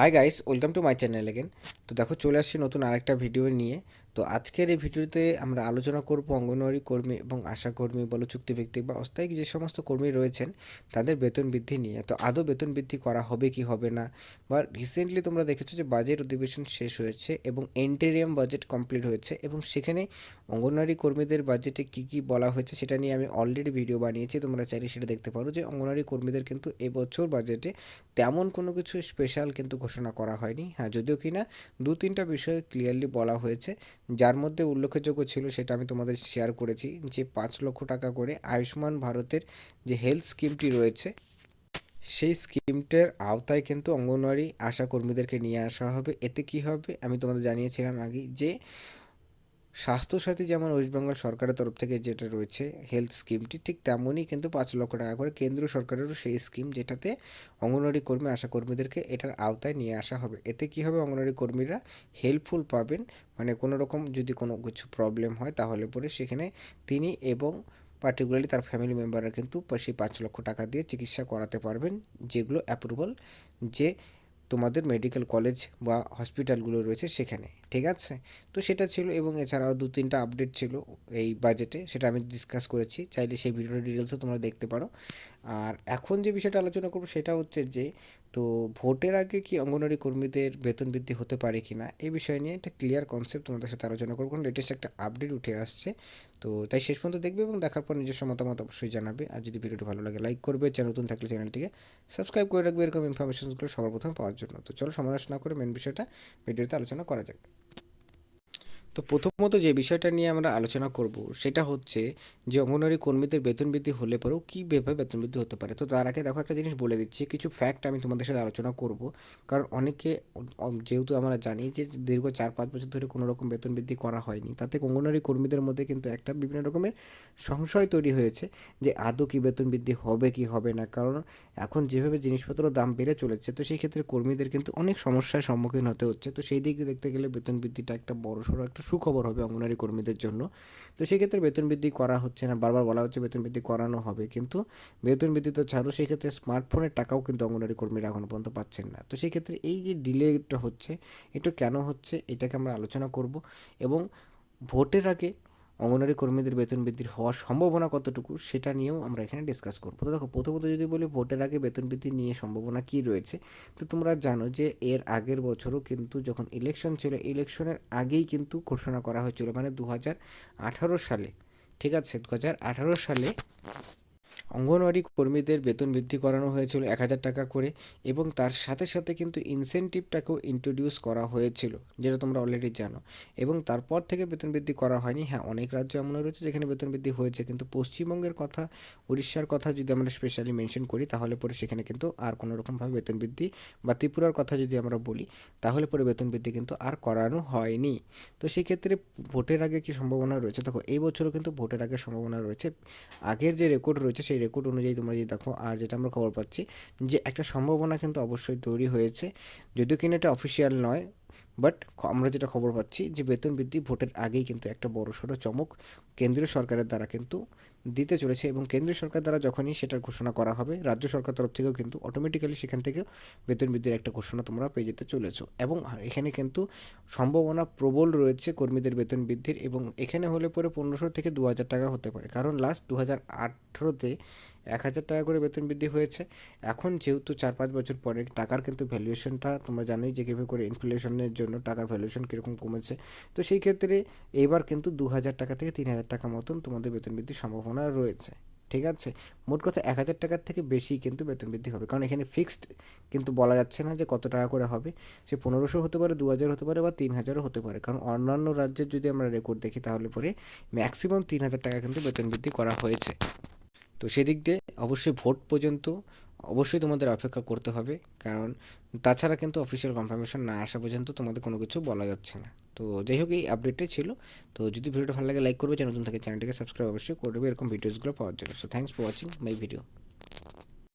Hi guys welcome to my channel again তো দেখো, চলে আসছি নতুন আরেকটা ভিডিও নিয়ে। তো আজকের এই ভিডিওতে আমরা আলোচনা করব অঙ্গনওয়াড়ি কর্মী এবং আশা কর্মী বলো চুক্তিভিত্তিক বা অস্থায়ী যে সমস্ত কর্মী রয়েছেন, তাদের বেতন বৃদ্ধি নিয়ে। তো আদৌ বেতন বৃদ্ধি করা হবে কি হবে না? বা রিসেন্টলি তোমরা দেখেছ যে বাজেট অধিবেশন শেষ হয়েছে এবং এন্টেরিয়াম বাজেট কমপ্লিট হয়েছে এবং সেখানে অঙ্গনওয়াড়ি কর্মীদের বাজেটে কী কী বলা হয়েছে সেটা নিয়ে আমি অলরেডি ভিডিও বানিয়েছি। তোমরা চাইলে সেটা দেখতে পারো যে অঙ্গনওয়াড়ি কর্মীদের কিন্তু এবছর বাজেটে তেমন কোনো কিছু স্পেশাল কিন্তু ঘোষণা করা হয়নি। হ্যাঁ যদিও কি না দু তিনটা বিষয়ে ক্লিয়ারলি বলা হয়েছে যার মধ্যে উল্লেখযোগ্য ছিল সেটা আমি তোমাদের শেয়ার করেছি যে পাঁচ লক্ষ টাকা করে আয়ুষ্মান ভারতের যে হেলথ স্কিমটি রয়েছে, সেই স্কিমটার আওতায় কিন্তু অঙ্গনওয়াড়ি আশাকর্মীদেরকে নিয়ে আসা হবে। এতে কি হবে আমি তোমাদের জানিয়েছিলাম আগে যে স্বাস্থ্যসাথী যেমন ওয়েস্ট বেঙ্গল সরকারের তরফ থেকে যেটা রয়েছে হেলথ স্কিমটি ঠিক তেমনই কিন্তু পাঁচ লক্ষ টাকা করে কেন্দ্র সরকারেরও সেই স্কিম যেটাতে অঙ্গনওয়াড়ি কর্মী, আশা কর্মীদেরকে এটার আওতায় নিয়ে আসা হবে। এতে কী হবে? অঙ্গনওয়াড়ি কর্মীরা হেল্পফুল পাবেন। মানে কোনো রকম যদি কোনো কিছু প্রবলেম হয় তাহলে পরে সেখানে তিনি এবং পার্টিকুলারলি তার ফ্যামিলি মেম্বাররা কিন্তু সেই পাঁচ লক্ষ টাকা দিয়ে চিকিৎসা করাতে পারবেন, যেগুলো অ্যাপ্রুভাল যে তোমাদের মেডিকেল কলেজ বা হসপিটালগুলো রয়েছে সেখানে, ঠিক আছে? তো সেটা ছিল এবং এছাড়াও দু তিনটা আপডেট ছিল এই বাজেটে সেটা আমি ডিসকাস করেছি। চাইলে সেই ভিডিওর ডিটেলসও তোমরা দেখতে পারো। আর এখন যে বিষয়টা আলোচনা করব সেটা হচ্ছে যে, তো ভোটের আগে কি অঙ্গনওয়াড়ি কর্মীদের বেতন বৃদ্ধি হতে পারে কি না এই বিষয় নিয়ে একটা ক্লিয়ার কনসেপ্ট তোমাদের সাথে আলোচনা করব। কারণ লেটেস্ট একটা আপডেট উঠে আসছে। তো তাই শেষ পর্যন্ত দেখবে এবং দেখার পর নিজস্ব মতামত অবশ্যই জানাবে। আর যদি ভিডিওটি ভালো লাগে লাইক করবে। চ্যানেল নতুন থাকলে চ্যানেলটিকে সাবস্ক্রাইব করে রাখবে। এরকম ইনফরমেশনসগুলো সবার প্রথমে পাওয়ার তো চলো সমালোচনা করে মেন বিষয়টা ভিডিওতে আলোচনা করা যাক। তো প্রথমত যে বিষয়টা নিয়ে আমরা আলোচনা করব সেটা হচ্ছে যে অঙ্গনওয়াড়ি কর্মীদের বেতন বৃদ্ধি হলে পরেও কীভাবে বেতন বৃদ্ধি হতে পারে? তো তার আগে দেখো একটা জিনিস বলে দিচ্ছি, কিছু ফ্যাক্ট আমি তোমাদের সাথে আলোচনা করব। কারণ অনেকে যেহেতু আমরা জানি যে দীর্ঘ চার পাঁচ বছর ধরে কোনো রকম বেতন বৃদ্ধি করা হয়নি, তাতে অঙ্গনওয়াড়ি কর্মীদের মধ্যে কিন্তু একটা বিভিন্ন রকমের সংশয় তৈরি হয়েছে যে আদৌ কি বেতন বৃদ্ধি হবে, কি হবে না। কারণ এখন যেভাবে জিনিসপত্র দাম বেড়ে চলেছে, তো সেই ক্ষেত্রে কর্মীদের কিন্তু অনেক সমস্যার সম্মুখীন হতে হচ্ছে। তো সেই দিকে দেখতে গেলে বেতন বৃদ্ধিটা একটা বড় সড়ো একটা সুখবর হবে অঙ্গনারী কর্মীদের জন্য। তো সেক্ষেত্রে বেতন বৃদ্ধি করা হচ্ছে না, বারবার বলা হচ্ছে বেতন বৃদ্ধি করানো হবে, কিন্তু বেতন বৃদ্ধি তো ছাড়ো, সেক্ষেত্রে স্মার্টফোনের টাকাও কিন্তু অঙ্গনারী কর্মীরা এখনও পর্যন্ত পাচ্ছেন না। তো সেক্ষেত্রে এই যে ডিলেটা হচ্ছে, এটা কেন হচ্ছে, এটাকে আমরা আলোচনা করব এবং ভোটের আগে অঙ্গনারী কর্মীদের বেতন বৃদ্ধির হওয়ার সম্ভাবনা কতটুকু সেটা নিয়েও আমরা এখানে ডিসকাস করব। তো দেখো, প্রথমত যদি বলি, ভোটের আগে বেতন বৃদ্ধি নিয়ে সম্ভাবনা কী রয়েছে? তো তোমরা জানো যে এর আগের বছরও কিন্তু যখন ইলেকশন ছিল ইলেকশনের আগেই কিন্তু ঘোষণা করা হয়েছিল। মানে দু হাজার আঠারো সালে, ঠিক আছে? দু হাজার আঠারো সালে অঙ্গনওয়াড়ি কর্মীদের বেতন বৃদ্ধি করানো হয়েছিল এক হাজার টাকা করে এবং তার সাথে সাথে কিন্তু ইনসেন্টিভটাকেও ইন্ট্রোডিউস করা হয়েছিল, যেটা তোমরা অলরেডি জানো। এবং তারপর থেকে বেতন বৃদ্ধি করা হয়নি। হ্যাঁ অনেক রাজ্য এমন রয়েছে যেখানে বেতন বৃদ্ধি হয়েছে, কিন্তু পশ্চিমবঙ্গের কথা, উড়িষ্যার কথা যদি আমরা স্পেশালি মেনশন করি, তাহলে পরে সেখানে কিন্তু আর কোনো রকমভাবে বেতন বৃদ্ধি বা ত্রিপুরার কথা যদি আমরা বলি, তাহলে পরে বেতন বৃদ্ধি কিন্তু আর করানো হয়নি। তো সেক্ষেত্রে ভোটের আগে কি সম্ভাবনা রয়েছে? দেখো, এই বছরও কিন্তু ভোটের আগে সম্ভাবনা রয়েছে। আগের যে রেকর্ড রয়েছে, সেই রেকর্ড অনুযায়ী তোমরা যদি দেখো, আর যেটা আমরা খবর পাচ্ছি যে একটা সম্ভাবনা কিন্তু অবশ্যই তৈরি হয়েছে। যদিও কিনা এটা অফিসিয়াল নয় বাট আমরা যেটা খবর পাচ্ছি যে বেতন বৃদ্ধি ভোটের আগেই কিন্তু একটা বড় সড়ো চমক কেন্দ্রীয় সরকারের দ্বারা কিন্তু দিতে চলেছে এবং কেন্দ্রীয় সরকার দ্বারা যখনই সেটার ঘোষণা করা হবে, রাজ্য সরকার তরফ থেকেও কিন্তু অটোমেটিক্যালি সেখান থেকেও বেতন বৃদ্ধির একটা ঘোষণা তোমরা পেয়ে যেতে চলেছো। এবং এখানে কিন্তু সম্ভাবনা প্রবল রয়েছে কর্মীদের বেতন বৃদ্ধির এবং এখানে হলে পরে পনেরোশো থেকে দু হাজার টাকা হতে পারে। কারণ লাস্ট দু হাজার আঠেরোতে এক হাজার টাকা করে বেতন বৃদ্ধি হয়েছে। এখন যেহেতু চার পাঁচ বছর পরে টাকার কিন্তু ভ্যালুয়েশনটা তোমরা জানোই যে কীভাবে করে ইনফ্লেশনের জন্য টাকার ভ্যালুয়েশন কীরকম কমেছে। তো সেই ক্ষেত্রে এবার কিন্তু দু হাজার টাকা থেকে তিন হাজার টাকা মতন তোমাদের বেতন বৃদ্ধির সম্ভাবনা রয়েছে। ঠিক আছে? মোট কথা এক হাজার টাকার থেকে বেশি কিন্তু বেতন বৃদ্ধি হবে। কারণ এখানে ফিক্সড কিন্তু বলা যাচ্ছে না যে কত টাকা করে হবে। সে পনেরোশো হতে পারে দু হাজার হতে পারে বা তিন হাজারও হতে পারে। কারণ অন্যান্য রাজ্যের যদি আমরা রেকর্ড দেখি তাহলে পরে ম্যাক্সিমাম তিন হাজার টাকা কিন্তু বেতন বৃদ্ধি করা হয়েছে। তো সেদিক দিয়ে অবশ্যই ভোট পর্যন্ত অবশ্যই তোমাদের অপেক্ষা করতে হবে, কারণ তাছাড়া কিন্তু অফিসিয়াল কনফার্মেশন না আসা পর্যন্ত তোমাদের কোনো কিছু বলা যাচ্ছে না। তো যাই হোক, এই আপডেটটাই ছিল। তো যদি ভিডিওটা ভালো লাগে লাইক করবে, যে নতুন থাকে চ্যানেলটিকে সাবস্ক্রাইব অবশ্যই করবে এরকম ভিডিওসগুলো পাওয়ার জন্য। So thanks for watching my video